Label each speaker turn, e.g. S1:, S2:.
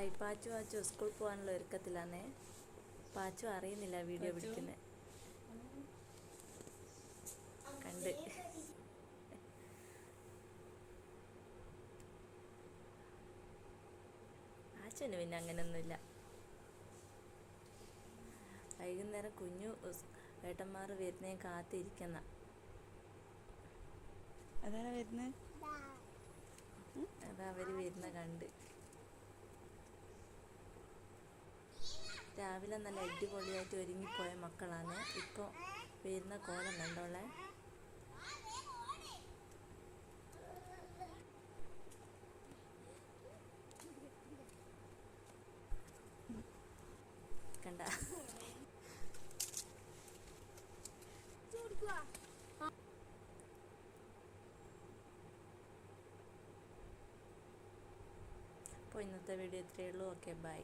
S1: Hi Pachu Pachu school പോകാനുള്ള ഒരുക്കത്തിലാന്നേ. പാച്ചു അറിയുന്നില്ല video? പിടിക്കുന്നത് കണ്ട്. ആച്ചുവിന് പിന്നെ അങ്ങനെയൊന്നുമില്ല വൈകുന്നേരം കുഞ്ഞു വേട്ടന്മാർ ഏട്ടന്മാർ വരുന്നേ കാത്തിരിക്കുന്ന.
S2: അതാരാ വരുന്നത്
S1: അതാ അവർ വരുന്ന കണ്ട്. രാവിലെ നല്ല അടിപൊളിയായിട്ട് ഒരുങ്ങിപ്പോയ മക്കളാണ്. ഇപ്പോൾ വരുന്ന കോലം കണ്ടോളെ. കണ്ട. അപ്പോൾ ഇന്നത്തെ വീഡിയോ ഇത്രയേ ഉള്ളൂ. Okay bye